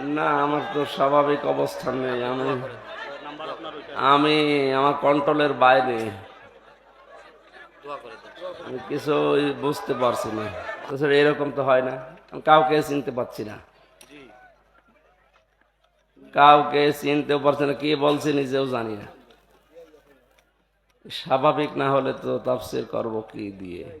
না, আমার তো স্বাভাবিক অবস্থান নেই। আমি আমি আমার কন্ট্রোলের বাইরে। আমি কিছু বুঝতে পারছি না। তাছাড়া এরকম তো হয় না। আমি কাউকে চিনতে পারছি না। কাউকে চিনতেও পারছি না। কি বলছে নিজেও জানি না। স্বাভাবিক না হলে তো তাফসির করব কি দিয়ে?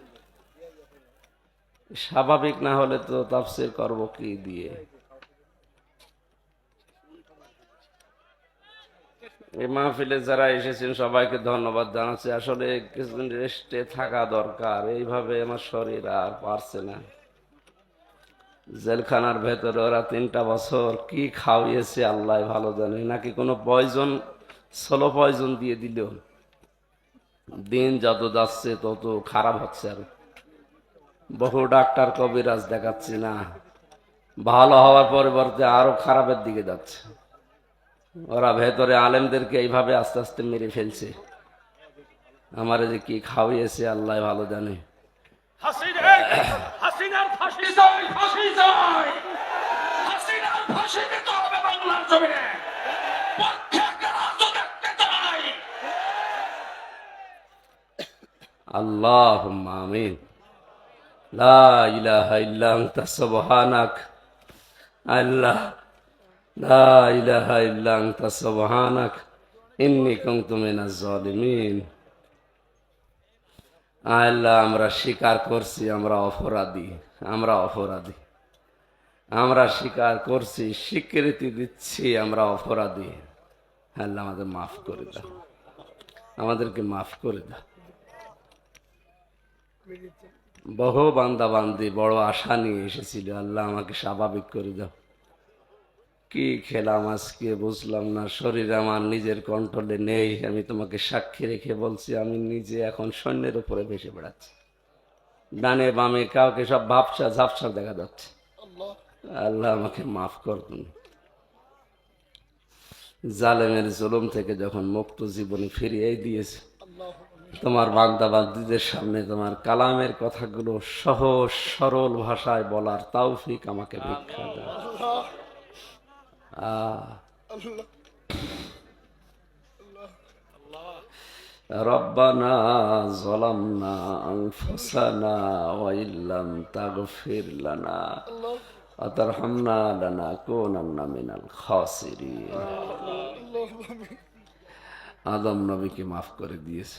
স্বাভাবিক না হলে তো তাফসির করব কি দিয়ে? এই মাহফিলে যারা এসেছেন সবাইকে ধন্যবাদ জানাচ্ছি। আসলে কিছুদিন রেস্টে থাকা দরকার। এইভাবে আমার শরীর আর পারছে না। জেলখানার ভেতরে ওরা তিনটা বছর কি খাওয়িয়েছে আল্লাহ ভালো জানে। নাকি কোনো পয়জন সোলো পয়জন দিয়ে দিল? দিন যত যাচ্ছে তত খারাপ হচ্ছে আর বহু ডাক্তার কবিরাজ দেখাচ্ছি না। ভালো হওয়ার পরিবর্তে আরও খারাপের দিকে যাচ্ছে। ওরা ভেতরে আলেমদেরকে এইভাবে আস্তে আস্তে মেরে ফেলছে। আমারে যে কি খাওয়িয়েছে আল্লাহ ভালো জানে। আল্লাহ আমিন। লা ইলাহা ইল্লা আনতা সুবহানাক। আল্লাহ, লা ইলাহা ইল্লা আনতা সুবহানাক। ইন্নী কুনতু আমরা স্বীকার করছি, আমরা অপরাধী আমরা অপরাধী। আমরা স্বীকার করছি, স্বীকৃতি দিচ্ছি, আমরা অপরাধী। আল্লাহ, আমাদের মাফ করে দাও। আমাদেরকে মাফ করে দাও। বহু বান্দা বান্দি বড় আশা নিয়ে এসেছিল। আল্লাহ আমাকে স্বাভাবিক করে দাও। কি খেলাম আজকে বুঝলাম না, শরীর আমার নিজের কন্ট্রোলে নেই, আমি তোমাকে সাক্ষী রেখে বলছি, আমি নিজে এখন সৈন্যের উপরে ভেসে বেড়াচ্ছি। ডানে বামে কাউকে সব ভাবসা ঝাপসা দেখা যাচ্ছে। আল্লাহ আমাকে মাফ করুন জালেমের জুলুম থেকে যখন মুক্ত জীবনে ফিরিয়ে দিয়েছে তোমার বান্দা বান্দিদের সামনে তোমার কালামের কথাগুলো সহজ সরল ভাষায় বলার তৌফিক আমাকে ভিক্ষা দাও আহ। ربنا ظلمنا أنفسنا وإن لم تغفر لنا وترحمنا لنكونن من الخاسرين আদম নবীকে মাফ করে দিয়েছে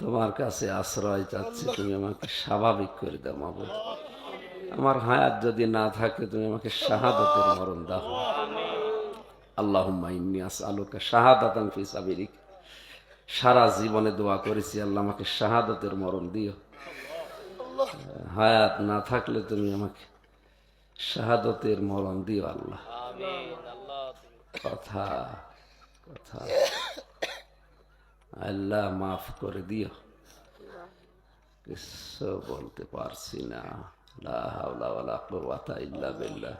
তোমার কাছে আশ্রয় চাচ্ছি তুমি আমাকে স্বাভাবিক করে দাও মাবু আমার হায়াত যদি না থাকে তুমি আমাকে শাহাদতের মরণ দাও। আল্লাহুম্মা ইন্নী আসআলুকা শাহাদাতান ফি সাবিলিক। সারা জীবনে দোয়া করেছি আল্লাহ আমাকে শাহাদতের মরণ দিও। হায়াত না থাকলে তুমি আমাকে শাহাদতের মরণ দিও আল্লাহ। কথা কথা। আল্লাহ মাফ করে দিও কিছু বলতে পারছি না লা হাওলা ওয়ালা কুওয়াতা ইল্লা বিল্লাহ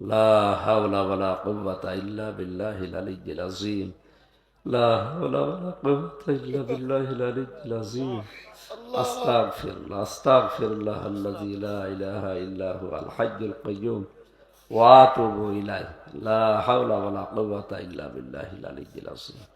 লা হাওলা ওয়ালা কুওয়াতা ইল্লা বিল্লাহিল আলিয়্যিল আযীম লা হাওলা ওয়ালা কুওয়াতা ইল্লা বিল্লাহিল আলিয়্যিল আযীম আস্তাগফিরুল্লাহ আস্তাগফিরুল্লাহ আল্লাযী লা ইলাহা ইল্লা হুয়াল হাইয়্যুল কাইয়্যুম ওয়া আতুবু ইলাইহি লা হাওলা ওয়ালা কুওয়াতা ইল্লা বিল্লাহিল আলিয়্যিল আযীম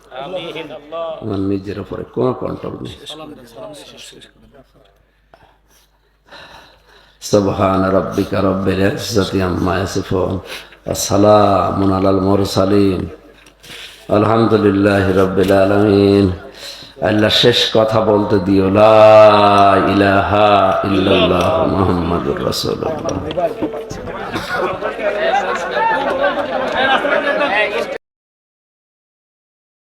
আমার নিজের উপরে কোনো কন্ট্রোল নেই سبحان ربك رب العزة عما يصفون وسلام على المرسلين الحمد لله رب العالمين আল্লাহ শেষ কথা বলতে দিও লা ইলাহা ইল্লাল্লাহ মুহাম্মাদুর রাসূলুল্লাহ